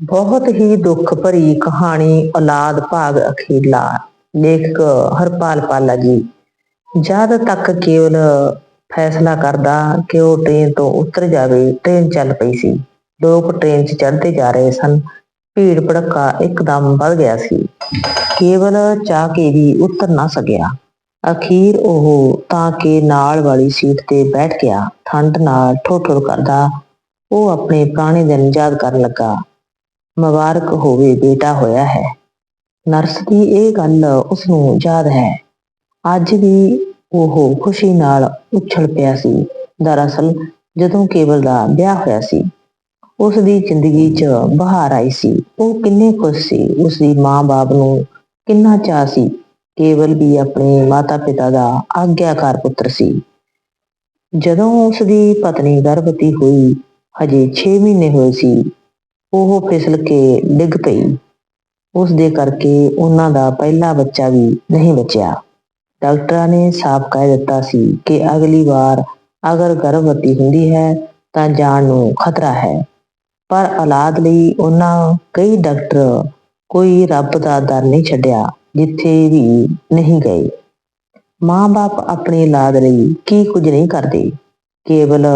ਬਹੁਤ ਹੀ ਦੁੱਖ ਭਰੀ ਕਹਾਣੀ ਔਲਾਦ ਭਾਗ ਅਖੀਰਲਾ, ਲੇਖਕ ਹਰਪਾਲ ਪਾਲਾ ਜੀ। ਜਦ ਤੱਕ ਕੇਵਲ ਫੈਸਲਾ ਕਰਦਾ ਕਿ ਉਹ ਟ੍ਰੇਨ ਤੋਂ ਉਤਰ ਜਾਵੇ, ਟ੍ਰੇਨ ਚੱਲ ਪਈ ਸੀ। ਲੋਕ ਟ੍ਰੇਨ 'ਚ ਚੜ੍ਹਦੇ ਜਾ ਰਹੇ ਸਨ। ਭੀੜ ਭੜੱਕਾ ਇੱਕਦਮ ਵੱਧ ਗਿਆ ਸੀ। ਕੇਵਲ ਚਾਹ ਕੇ ਵੀ ਉਤਰ ਨਾ ਸਕਿਆ। ਅਖੀਰ ਉਹ ਤਾਂ ਕਿ ਨਾਲ ਵਾਲੀ ਸੀਟ ਤੇ ਬੈਠ ਗਿਆ। ਠੰਡ ਨਾਲ ਠੋਠਰ ਕਰਦਾ, ਉਹ ਆਪਣੇ ਪੁਰਾਣੇ ਦਿਨ ਯਾਦ ਕਰਨ ਲੱਗਾ। ਮੁਬਾਰਕ ਹੋਵੇ, ਬੇਟਾ ਹੋਇਆ ਹੈ। ਨਰਸ ਦੀ ਇਹ ਗੱਲ ਉਸ ਨੂੰ ਯਾਦ ਹੈ। ਅੱਜ ਵੀ ਉਹ ਖੁਸ਼ੀ ਨਾਲ ਉਛਲ ਪਿਆ ਸੀ। ਦਰਅਸਲ ਜਦੋਂ ਕੇਵਲ ਦਾ ਵਿਆਹ ਹੋਇਆ ਸੀ ਉਸ ਦੀ ਜ਼ਿੰਦਗੀ 'ਚ ਬਹਾਰ ਆਈ ਸੀ। ਉਹ ਕਿੰਨੇ ਖੁਸ਼ ਸੀ ਉਸ ਦੀ ਮਾਂ-ਬਾਪ ਨੂੰ ਕਿੰਨਾ ਚਾਅ ਸੀ। ਕੇਵਲ ਵੀ ਆਪਣੇ ਮਾਤਾ-ਪਿਤਾ ਦਾ ਆਗਿਆਕਾਰ ਪੁੱਤਰ ਸੀ। ਜਦੋਂ ਉਸ ਦੀ ਪਤਨੀ ਗਰਭਵਤੀ ਹੋਈ, ਹਜੇ 6 ਮਹੀਨੇ ਹੋਏ ਸੀ ਉਹ ਫਿਸਲ ਕੇ ਡਿੱਗ ਪਈ। ਉਸ ਦੇ ਕਰਕੇ ਉਹਨਾਂ ਦਾ ਪਹਿਲਾ ਬੱਚਾ ਵੀ ਨਹੀਂ ਬਚਿਆ। ਡਾਕਟਰਾਂ ਨੇ ਸਾਫ਼ ਕਹਿ ਦਿੱਤਾ ਸੀ ਕਿ ਅਗਲੀ ਵਾਰ ਅਗਰ ਗਰਭਵਤੀ ਹੁੰਦੀ ਹੈ ਤਾਂ ਜਾਨ ਨੂੰ ਖਤਰਾ ਹੈ। ਪਰ ਔਲਾਦ ਲਈ ਉਹਨਾਂ ਕਈ ਡਾਕਟਰ ਕੋਈ ਰੱਬ ਦਾ ਦਰ ਨਹੀਂ ਛੱਡਿਆ, ਜਿੱਥੇ ਵੀ ਨਹੀਂ ਗਏ। ਮਾਂ-ਬਾਪ ਆਪਣੀ ਔਲਾਦ ਲਈ ਕੀ ਕੁਝ ਨਹੀਂ ਕਰਦੇ। ਕੇਵਲ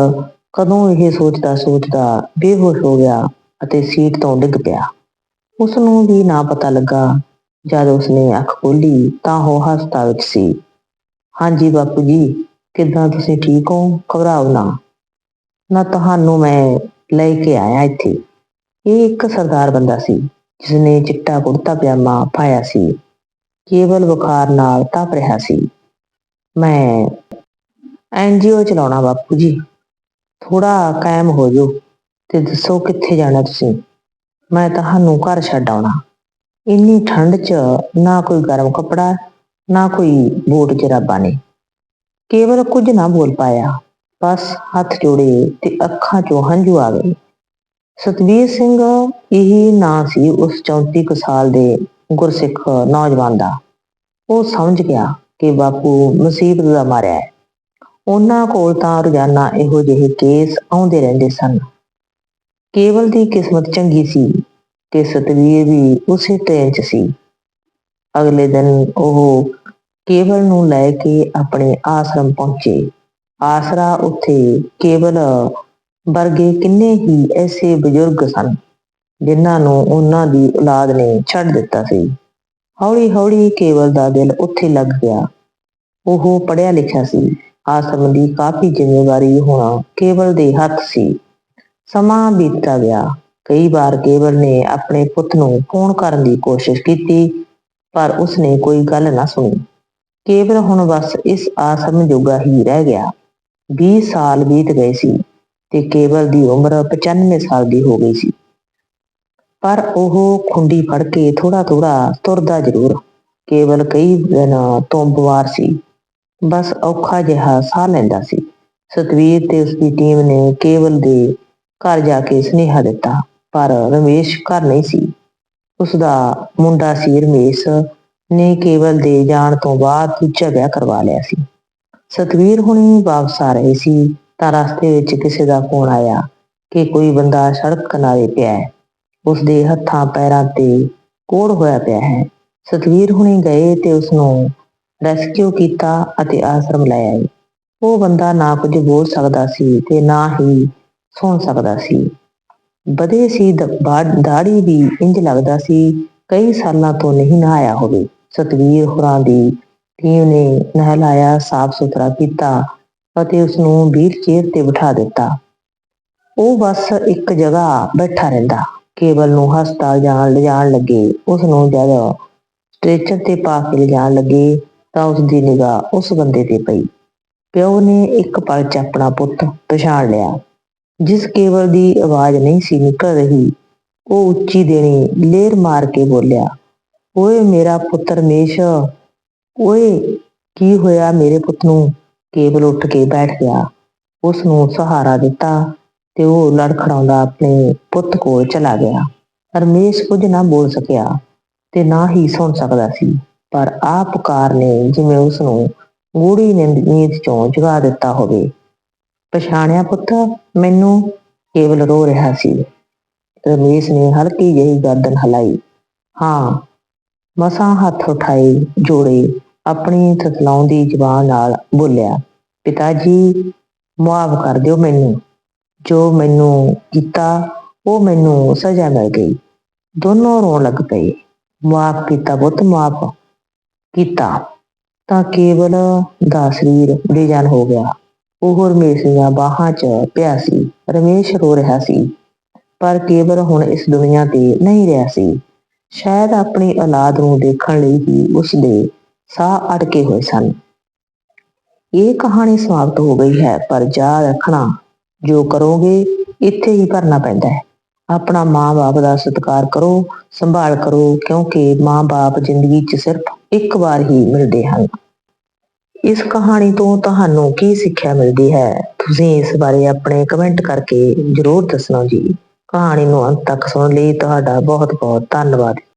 ਕਦੋਂ ਇਹ ਸੋਚਦਾ ਸੋਚਦਾ ਬੇਹੋਸ਼ ਹੋ ਗਿਆ ਅਤੇ ਸੀਟ ਤੋਂ ਡਿੱਗ ਪਿਆ। ਉਸ ਨੂੰ ਵੀ ਨਾ ਪਤਾ ਲੱਗਾ। ਜਦ ਉਸਨੇ ਅੱਖ ਖੋਲੀ ਤਾਂ ਉਹ ਹਸਪਤਾਲ ਵਿੱਚ ਸੀ। ਹਾਂਜੀ ਬਾਪੂ ਜੀ, ਕਿੱਦਾਂ ਤੁਸੀਂ ਠੀਕ ਹੋ? ਘਬਰਾਓ ਨਾ। ਨਾ ਤੁਹਾਨੂੰ ਮੈਂ ਲੈ ਕੇ ਆਇਆ ਇੱਥੇ। ਇਹ ਇੱਕ ਸਰਦਾਰ ਬੰਦਾ ਸੀ, ਜਿਸਨੇ ਚਿੱਟਾ ਕੁੜਤਾ ਪਜਾਮਾ ਪਾਇਆ ਸੀ। ਕੇਵਲ ਬੁਖਾਰ ਨਾਲ ਤਪ ਰਿਹਾ ਸੀ। ਮੈਂ ਐਨਜੀਓ ਚਲਾਉਣਾ ਬਾਪੂ ਜੀ। ਥੋੜਾ ਕਾਇਮ ਹੋ ਜਾਓ। ਤੇ ਦੱਸੋ ਕਿੱਥੇ ਜਾਣਾ ਤੁਸੀਂ? ਮੈਂ ਤੁਹਾਨੂੰ ਘਰ ਛੱਡ ਆਉਣਾ। ਇੰਨੀ ਠੰਡ 'ਚ ਨਾ ਕੋਈ ਗਰਮ ਕੱਪੜਾ, ਨਾ ਕੋਈ ਬੂਟ ਜਰਾਬਾਂ ਨੇ। ਕੇਵਲ ਕੁਝ ਨਾ ਬੋਲ ਪਾਇਆ। ਬਸ ਹੱਥ ਜੋੜੇ ਤੇ ਅੱਖਾਂ 'ਚੋਂ ਹੰਝੂ ਆ ਗਏ। ਸਤਵੀਰ ਸਿੰਘ ਇਹ ਨਾਂ ਸੀ ਉਸ 34 ਕੁ ਸਾਲ ਦੇ ਗੁਰਸਿੱਖ ਨੌਜਵਾਨ ਦਾ। ਉਹ ਸਮਝ ਗਿਆ ਕਿ ਬਾਪੂ ਮੁਸੀਬਤ ਦਾ ਮਾਰਿਆ ਹੈ। ਉਹਨਾਂ ਕੋਲ ਤਾਂ ਰੋਜ਼ਾਨਾ ਇਹੋ ਜਿਹੇ ਕੇਸ ਆਉਂਦੇ ਰਹਿੰਦੇ ਸਨ। ਕੇਵਲ ਦੀ ਕਿਸਮਤ ਚੰਗੀ ਸੀ ਕਿ ਸਤਵੀਰ ਵੀ ਉਸੇ ਟ੍ਰੇਨ 'ਚ ਸੀ। ਅਗਲੇ ਦਿਨ ਉਹ ਕੇਵਲ ਨੂੰ ਲੈ ਕੇ ਆਪਣੇ ਆਸ਼ਰਮ ਪਹੁੰਚੇ। ਆਸਰਾ ਉੱਥੇ ਕੇਵਲ ਵਰਗੇ ਕਿੰਨੇ ਹੀ ਐਸੇ ਬਜ਼ੁਰਗ ਸਨ, ਜਿਨ੍ਹਾਂ ਨੂੰ ਉਹਨਾਂ ਦੀ ਔਲਾਦ ਨੇ ਛੱਡ ਦਿੱਤਾ ਸੀ। ਹੌਲੀ ਹੌਲੀ ਕੇਵਲ ਦਾ ਦਿਲ ਉੱਥੇ ਲੱਗ ਗਿਆ। ਉਹ ਪੜ੍ਹਿਆ ਲਿਖਿਆ ਸੀ। ਆਸ਼ਰਮ ਦੀ ਕਾਫੀ ਜ਼ਿੰਮੇਵਾਰੀ ਹੋਣਾ ਕੇਵਲ ਦੇ ਹੱਥ ਸੀ। ਸਮਾਂ ਬੀਤਦਾ ਗਿਆ। ਕਈ ਵਾਰ ਕੇਵਲ ਨੇ ਆਪਣੇ ਪੁੱਤ ਨੂੰ ਫੋਨ ਕਰਨ ਦੀ ਕੋਸ਼ਿਸ਼ ਕੀਤੀ, ਪਰ ਉਸਨੇ ਕੋਈ ਗੱਲ ਨਾ ਸੁਣੀ। ਕੇਵਲ ਹੁਣ ਬਸ ਇਸ ਆਸਮ ਜੋਗਾ ਹੀ ਰਹਿ ਗਿਆ। 20 ਸਾਲ ਬੀਤ ਗਏ ਸੀ ਤੇ ਕੇਵਲ ਦੀ ਉਮਰ 95 ਸਾਲ ਦੀ ਹੋ ਗਈ ਸੀ। ਪਰ ਉਹ ਖੁੰਡੀ ਫੜ ਕੇ ਥੋੜਾ ਥੋੜਾ ਤੁਰਦਾ ਜ਼ਰੂਰ। ਕੇਵਲ ਕਈ ਦਿਨ ਤੋਂ ਬਿਮਾਰ ਸੀ। ਬਸ ਔਖਾ ਜਿਹਾ ਸਾਹ ਲੈਂਦਾ ਸੀ। ਸਤਵੀਰ ਤੇ ਉਸਦੀ ਟੀਮ ਨੇ ਕੇਵਲ ਦੇ ਘਰ ਜਾ ਕੇ ਸੁਨੇਹਾ ਦਿੱਤਾ, ਪਰ ਰਮੇਸ਼ ਘਰ ਨਹੀਂ ਸੀ। ਉਸਦਾ ਮੁੰਡਾ ਸੀ ਰਮੇਸ਼, ਨੇ ਕੇਵਲ ਦੇ ਜਾਣ ਤੋਂ ਬਾਅਦ ਦੂਜਾ ਵਿਆਹ ਕਰਵਾ ਲਿਆ ਸੀ। ਸਤਵੀਰ ਹੁਣੀ ਵਾਪਸ ਆ ਰਹੇ ਸੀ, ਤਾਂ ਰਸਤੇ ਵਿੱਚ ਕਿਸੇ ਦਾ ਫੋਨ ਆਇਆ ਕਿ ਕੋਈ ਬੰਦਾ ਸੜਕ ਕਿਨਾਰੇ ਪਿਆ ਹੈ। ਉਸ ਦੇ ਹੱਥਾਂ ਪੈਰਾਂ ਤੇ ਕੋੜ ਹੋਇਆ ਪਿਆ ਹੈ। ਸਤਵੀਰ ਹੁਣੀ ਗਏ ਤੇ ਉਸ ਨੂੰ ਰੈਸਕਿਊ ਕੀਤਾ ਅਤੇ ਆਸ਼ਰਮ ਲੈ ਆਏ। ਉਹ ਬੰਦਾ ਨਾ ਕੁਝ ਬੋਲ ਸਕਦਾ ਸੀ ਤੇ ਨਾ ਹੀ ਸੁਣ ਸਕਦਾ ਸੀ। ਬਦੇ ਸੀ ਦਾੜੀ ਵੀ ਇੰਜ ਲੱਗਦਾ ਸੀ, ਕਈ ਸਾਲਾਂ ਤੋਂ ਨਹੀਂ ਨਹਾਇਆ ਹੋਵੇ। ਸਤਵੀਰ ਹੋਰਾਂ ਦੀ ਟੀਮ ਨੇ ਨਹਿਲਾਇਆ, ਸਾਫ਼ ਸੁਥਰਾ ਕੀਤਾ ਅਤੇ ਉਸ ਨੂੰ ਵੀਲ ਚੇਅਰ ਤੇ ਬਿਠਾ ਦਿੱਤਾ। ਉਹ ਬਸ ਇੱਕ ਜਗ੍ਹਾ ਬੈਠਾ ਰਹਿੰਦਾ। ਕੇਵਲ ਨੂੰ ਹਸਪਤਾਲ ਜਾਣ, ਲਿਜਾਣ ਲੱਗੇ। ਉਸ ਨੂੰ ਜਦ ਸਟ੍ਰੈਚਰ ਤੇ ਪਾ ਕੇ ਲਿਜਾਣ ਲੱਗੇ ਤਾਂ ਉਸ ਦੀ ਨਿਗਾਹ ਉਸ ਬੰਦੇ ਤੇ ਪਈ। ਪਿਓ ਨੇ ਇੱਕ ਪਲ 'ਚ ਆਪਣਾ ਪੁੱਤ ਪਛਾਣ ਲਿਆ। ਜਿਸ ਕੇਵਲ ਦੀ ਆਵਾਜ਼ ਨਹੀਂ ਸੀ ਨਿਕਲ ਰਹੀ, ਉਹ ਉੱਚੀ ਦੇਣੀ ਲੇਰ ਮਾਰ ਕੇ ਬੋਲਿਆ, ਓਏ ਮੇਰਾ ਪੁੱਤਰ ਮੇਸ਼, ਓਏ, ਕੀ ਹੋਇਆ ਮੇਰੇ ਪੁੱਤ ਨੂੰ? ਕੇਵਲ ਉੱਠ ਕੇ ਬੈਠ ਗਿਆ। ਉਸ ਨੂੰ ਸਹਾਰਾ ਦਿੱਤਾ ਤੇ ਉਹ ਲੜਖੜਾਉਂਦਾ ਆਪਣੇ ਪੁੱਤ ਕੋਲ ਚਲਾ ਗਿਆ। ਰਮੇਸ਼ ਕੁਝ ਨਾ ਬੋਲ ਸਕਿਆ ਤੇ ਨਾ ਹੀ ਸੁਣ ਸਕਦਾ ਸੀ। ਪਰ ਆ ਪੁਕਾਰ ਨੇ ਜਿਵੇਂ ਉਸ ਨੂੰ ਗੂੜੀ ਨੀਂਦ ਚੋਂ ਜਗਾ ਦਿੱਤਾ ਹੋਵੇ। ਪਛਾਣਿਆ ਪੁੱਤ, ਮੈਨੂੰ ਕੇਵਲ ਰੋ ਰਿਹਾ ਸੀ। ਰਮੇਸ਼ ਨੇ ਹਲਕੀ ਜਿਹੀ ਗਰਦਨ ਹਿਲਾਈ। ਹਾਂ, ਮਸਾਂ ਹੱਥ ਉਠਾਏ, ਜੋੜੇ, ਆਪਣੀ ਥਥਲਾਉਂਦੀ ਜ਼ਬਾਨ ਨਾਲ ਬੋਲਿਆ ਪਿਤਾ ਜੀ ਮੁਆਫ ਕਰ ਦਿਓ ਮੈਨੂੰ। ਜੋ ਮੈਨੂੰ ਕੀਤਾ, ਉਹ ਮੈਨੂੰ ਸਜ਼ਾ ਮਿਲ ਗਈ। ਦੋਨੋਂ ਰੋਣ ਲੱਗ ਪਏ। ਮੁਆਫ ਕੀਤਾ ਬੁੱਤ ਮੁਆਫ ਕੀਤਾ। ਤਾਂ ਕੇਵਲ ਦਾ ਸਰੀਰ ਬੇਜਾਨ ਹੋ ਗਿਆ। ਉਹ ਰਮੇਸ਼ ਦੀਆਂ ਬਾਹਾਂ 'ਚ ਪਿਆ ਸੀ, ਰਮੇਸ਼ ਰੋ ਰਿਹਾ ਸੀ। ਪਰ ਕੇਵਲ ਹੁਣ ਇਸ ਦੁਨੀਆ ਤੇ ਨਹੀਂ ਰਿਹਾ ਸੀ। ਸ਼ਾਇਦ ਆਪਣੀ ਔਲਾਦ ਨੂੰ ਦੇਖਣ ਲਈ ਹੀ ਉਸਦੇ ਸਾਹ ਅਟਕੇ ਹੋਏ ਸਨ। ਇਹ ਕਹਾਣੀ ਸਮਾਪਤ ਹੋ ਗਈ ਹੈ, ਪਰ ਯਾਦ ਰੱਖਣਾ, ਜੋ ਕਰੋਗੇ, ਇੱਥੇ ਹੀ ਭਰਨਾ ਪੈਂਦਾ ਹੈ। ਆਪਣਾ ਮਾਂ-ਬਾਪ ਦਾ ਸਤਿਕਾਰ ਕਰੋ, ਸੰਭਾਲ ਕਰੋ, ਕਿਉਂਕਿ ਮਾਂ-ਬਾਪ ਜ਼ਿੰਦਗੀ 'ਚ ਸਿਰਫ ਇੱਕ ਵਾਰ ਹੀ ਮਿਲਦੇ ਹਨ। ਇਸ ਕਹਾਣੀ ਤੋਂ ਤੁਹਾਨੂੰ ਕੀ ਸਿੱਖਿਆ ਮਿਲਦੀ ਹੈ? ਤੁਸੀਂ ਇਸ ਬਾਰੇ ਆਪਣੇ ਕਮੈਂਟ ਕਰਕੇ ਜ਼ਰੂਰ ਦੱਸਣਾ ਜੀ। ਕਹਾਣੀ ਨੂੰ ਅੰਤ ਤੱਕ ਸੁਣਨ ਲਈ ਤੁਹਾਡਾ ਬਹੁਤ ਬਹੁਤ ਧੰਨਵਾਦ।